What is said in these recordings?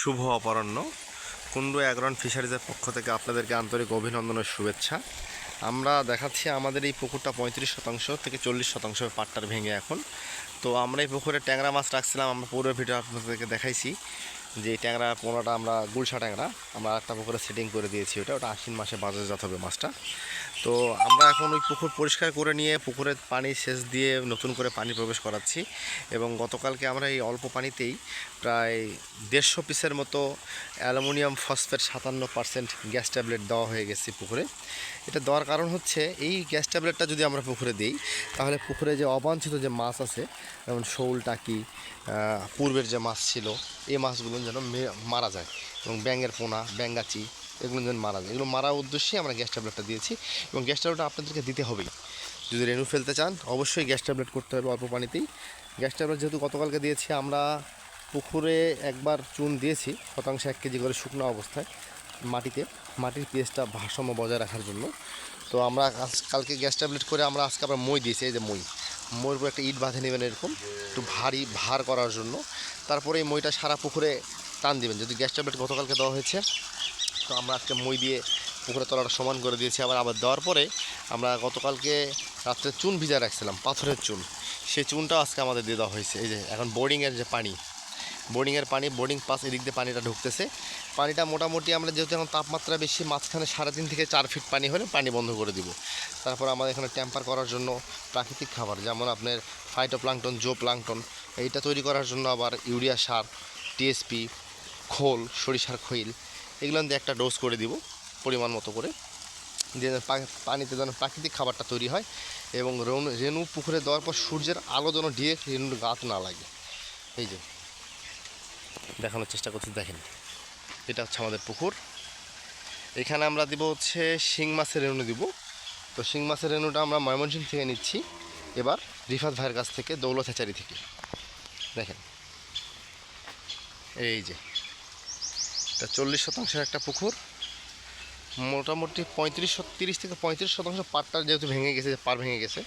শুভ অপরাহ্ন। কুণ্ড অ্যাগ্রন ফিশারিজের পক্ষ থেকে আপনাদেরকে আন্তরিক অভিনন্দনের শুভেচ্ছা। আমরা দেখাচ্ছি আমাদের এই পুকুরটা পঁয়ত্রিশ শতাংশ থেকে চল্লিশ শতাংশ পাটটার ভেঙে এখন। তো আমরা এই পুকুরে ট্যাংরা মাছ রাখছিলাম, আমরা পুরো ভিডিও আপনাদেরকে দেখাইছি। যে ট্যাংরা পোনাটা আমরা, গুলশা ট্যাংরা, আমরা একটা পুকুরে সেটিং করে দিয়েছি ওটা। ওটা আশ্বিন মাসে বাজারজাত হবে মাছটা। তো আমরা এখন ওই পুকুর পরিষ্কার করে নিয়ে পুকুরের পানি সেচ দিয়ে নতুন করে পানি প্রবেশ করাচ্ছি। এবং গতকালকে আমরা এই অল্প পানিতেই প্রায় দেড়শো পিসের মতো অ্যালুমিনিয়াম ফসফেট সাতান্ন পার্সেন্ট গ্যাস ট্যাবলেট দেওয়া হয়ে গেছে পুকুরে। এটা দেওয়ার কারণ হচ্ছে এই গ্যাস ট্যাবলেটটা যদি আমরা পুকুরে দিই, তাহলে পুকুরে যে অবাঞ্ছিত যে মাছ আছে, যেমন শোল, টাকি পূর্বের যে মাছ ছিল, এই মাছগুলো যেন মারা যায় এবং ব্যাঙের পোনা ব্যাঙ্গাচি এগুলো যেন মারা যায়। এগুলো মারার উদ্দেশ্যে আমরা গ্যাস ট্যাবলেটটা দিয়েছি এবং গ্যাস ট্যাবলেটটা আপনাদেরকে দিতে হবেই। যদি রেনু ফেলতে চান, অবশ্যই গ্যাস ট্যাবলেট করতে হবে অল্প পানিতেই। গ্যাস ট্যাবলেট যেহেতু গতকালকে দিয়েছি, আমরা পুকুরে একবার চুন দিয়েছি, শতাংশে এক কেজি করে শুকনো অবস্থায়। মাটিতে, মাটির পিএসটা ভারসাম্য বজায় রাখার জন্য। তো আমরা কালকে গ্যাস ট্যাবলেট করে আমরা আজকে আবার মই দিয়েছি, এই যে মই। মইয়ের উপর একটা ইট বাঁধে নেবেন এরকম, একটু ভারী, ভার করার জন্য। তারপরে এই মইটা সারা পুকুরে টান দিবেন। যদি গ্যাস ট্যাবলেট গতকালকে দেওয়া হয়েছে, তো আমরা আজকে মই দিয়ে পুকুরের তলাটা সমান করে দিয়েছি। আবার আবার দেওয়ার পরে আমরা গতকালকে রাত্রে চুন ভিজা রাখছিলাম, পাথরের চুন। সেই চুনটাও আজকে আমাদের দিয়ে দেওয়া হয়েছে। এই যে, এখন বোর্ডিংয়ের যে পানি বোর্ডিংয়ের পানি বোর্ডিং পাস এদিক দিয়ে পানিটা ঢুকতেছে। পানিটা মোটামুটি আমরা যেহেতু এখন তাপমাত্রা বেশি, মাঝখানে সাড়ে তিন থেকে চার ফিট পানি হলে পানি বন্ধ করে দিব। তারপর আমাদের এখানে ট্যাম্পার করার জন্য প্রাকৃতিক খাবার, যেমন আপনার ফাইটোপ্লাঙ্কটন জো প্লাংটন এইটা তৈরি করার জন্য আবার ইউরিয়া সার টিএসপি খোল, সরিষার খৈল, এগুলো দিয়ে একটা ডোজ করে দিব পরিমাণ মতো করে। পা- পানিতে যেন প্রাকৃতিক খাবারটা তৈরি হয় এবং রেণু পুকুরে দেওয়ার পর সূর্যের আলো যেন ডিরেক্ট রেণুর গাছ না লাগে। এই যে। দেখানোর চেষ্টা করছি, দেখেন। এটা হচ্ছে আমাদের পুকুর। এখানে আমরা দিব হচ্ছে শিং মাছের রেণু দিব। তো শিং মাছের রেণুটা আমরা ময়মনসিংহ থেকে নিচ্ছি। এবার রিফাত ভাইয়ের কাছ থেকে দৌলত হ্যাচারি থেকে। দেখেন। এই যে। এটা চল্লিশ শতাংশের একটা পুকুর। মোটামুটি পঁয়ত্রিশ তিরিশ থেকে পঁয়ত্রিশ শতাংশ পারটা যেহেতু ভেঙে গেছে পার ভেঙে গেছে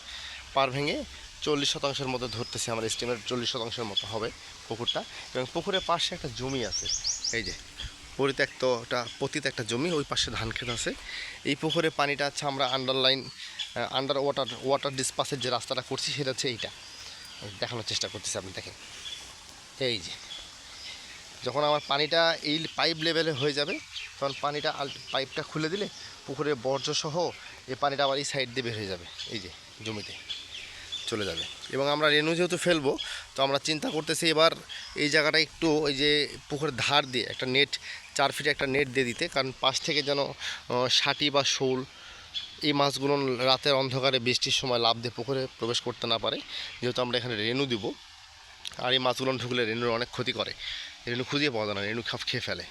পার ভেঙে চল্লিশ শতাংশের মতো ধরতেছে আমার এস্টিমেট চল্লিশ শতাংশের মতো হবে পুকুরটা। এবং পুকুরের পাশে একটা জমি আছে। এই যে পরিত্যক্ত একটা পতিত একটা জমি, ওই পাশে ধান ক্ষেত আছে। এই পুকুরে পানিটা হচ্ছে আমরা আন্ডারলাইন আন্ডার ওয়াটার ওয়াটার ডিসপাসের যে রাস্তাটা করছি, সেটা হচ্ছে এইটা। দেখানোর চেষ্টা করতেছি আপনি, দেখেন। এই যে, যখন আমার পানিটা এই পাইপ লেভেলে হয়ে যাবে, তখন পানিটা পাইপটা খুলে দিলে পুকুরের বর্জ্য সহ এই পানিটা আবার এই সাইড দিয়ে বের হয়ে যাবে। এই যে, জমিতে। চলে যাবে। এবং আমরা রেনু যেহেতু ফেলব, তো আমরা চিন্তা করতেছি এবার এই জায়গাটা একটু ওই যে পুকুরের ধার দিয়ে একটা নেট চার ফিটে একটা নেট দিয়ে দিতে। কারণ পাশ থেকে যেন ষাটি বা শোল এই মাছগুলো রাতের অন্ধকারে বৃষ্টির সময় লাভ দিয়ে পুকুরে প্রবেশ করতে না পারে। যেহেতু আমরা এখানে রেনু দিব, আর এই মাছগুলো ঢুকলে রেনুর অনেক ক্ষতি করে। রেনু খুঁজিয়ে পাওয়া যায় না রেনু খাপ খেয়ে ফেলে।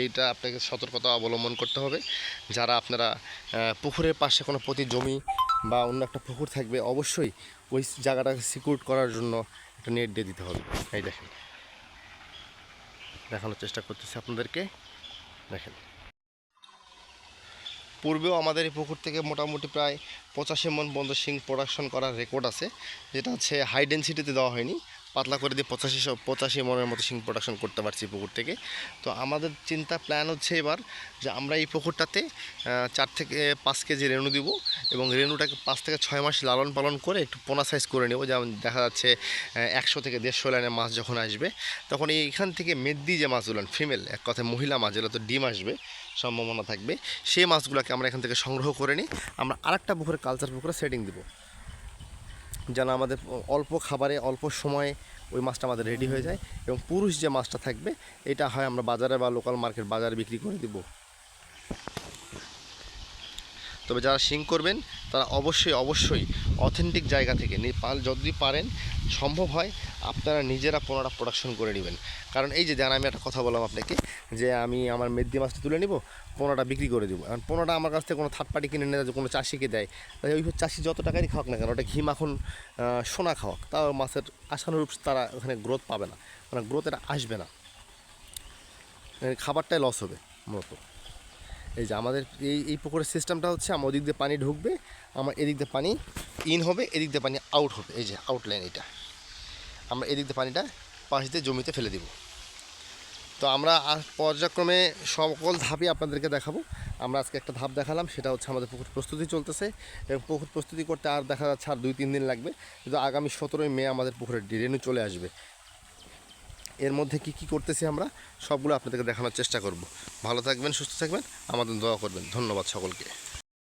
এইটা আপনাকে সতর্কতা অবলম্বন করতে হবে। যারা আপনারা পুকুরের পাশে কোনো প্রতি জমি বা অন্য একটা পুকুর থাকবে, অবশ্যই ওই জায়গাটাকে সিকিউর করার জন্য একটা নেট দিয়ে দিতে হবে। এই দেখেন। দেখানোর চেষ্টা করতেছি আপনাদেরকে। দেখেন। পূর্বেও আমাদের এই পুকুর থেকে মোটামুটি প্রায় পঁচাশি মন বন্ধ সিং প্রোডাকশন করার রেকর্ড আছে, যেটা হচ্ছে হাই ডেন্সিটিতে দেওয়া হয়নি। পাতলা করে দিয়ে পঁচাশি পঁচাশি মনের মতো শিং প্রোডাকশন করতে পারছি পুকুর থেকে। তো আমাদের চিন্তা প্ল্যান হচ্ছে এবার যে আমরা এই পুকুরটাতে চার থেকে পাঁচ কেজি রেণু দিব এবং রেণুটাকে পাঁচ থেকে ছয় মাস লালন পালন করে একটু পোনা সাইজ করে নেব। যেমন দেখা যাচ্ছে একশো থেকে দেড়শো লাইনের মাছ যখন আসবে, তখন এইখান থেকে মেদ্দি যে মাছগুলো ফিমেল এক কথায় মহিলা মাছ, যেগুলো তো ডিম আসবে, সম্ভাবনা থাকবে, সেই মাছগুলোকে আমরা এখান থেকে সংগ্রহ করে নিই। আমরা আরেকটা পুকুরে কালচার পুকুরে সেটিং দিব। যেন আমাদের অল্প খাবারে, অল্প সময়ে ওই মাছটা আমাদের রেডি হয়ে যায় এবং পুরুষ যে মাছটা থাকবে, এটা হয় আমরা বাজারে বা লোকাল মার্কেট বাজারে বিক্রি করে দিব। তবে যারা শিং করবেন, তারা অবশ্যই অবশ্যই অথেন্টিক জায়গা থেকে যদি পারেন, সম্ভব হয় আপনারা নিজেরা পোনাটা প্রোডাকশন করে নেবেন। কারণ এই যে জান, আমি একটা কথা বললাম আপনাকে, যে আমি আমার মেদ্দি মাছটা তুলে নিব, পোনাটা বিক্রি করে দেবো। কারণ পোনাটা আমার কাছ থেকে কোনো থার্ড পার্টি কিনে নেয়, কোনো চাষিকে দেয়। ওই চাষি যত টাকারই খাওয়াক না কেন, ওটা ঘি, মাখন সোনা খাওয়াক, তাও মাছের আশানুরূপ তারা ওখানে গ্রোথ পাবে না। মানে গ্রোথ এটা আসবে না। মানে খাবারটাই লস হবে, মূলত। এই যে আমাদের এই এই পুকুরের সিস্টেমটা হচ্ছে আমার ওদিক দিয়ে পানি ঢুকবে, আমার এদিক দিয়ে পানি ইন হবে, এদিক দিয়ে পানি আউট হবে। এই যে আউটলাইন এটা। আমরা এদিক দিয়ে পানিটা পাশ দিয়ে জমিতে ফেলে দিব। তো আমরা পর্যায়ক্রমে সকল ধাপই আপনাদেরকে দেখাবো। আমরা আজকে একটা ধাপ দেখালাম, সেটা হচ্ছে আমাদের পুকুর প্রস্তুতি চলতেছে। এবং পুকুর প্রস্তুতি করতে আর দেখা যাচ্ছে আর দুই, তিন দিন লাগবে। কিন্তু আগামী সতেরোই মে আমাদের পুকুরের ডিরেনু চলে আসবে। এর মধ্যে কি কি করতেছি আমরা, সবগুলো আপনাদেরকে দেখানোর চেষ্টা করব। ভালো থাকবেন, সুস্থ থাকবেন, আমাদের দোয়া করবেন। ধন্যবাদ সকলকে।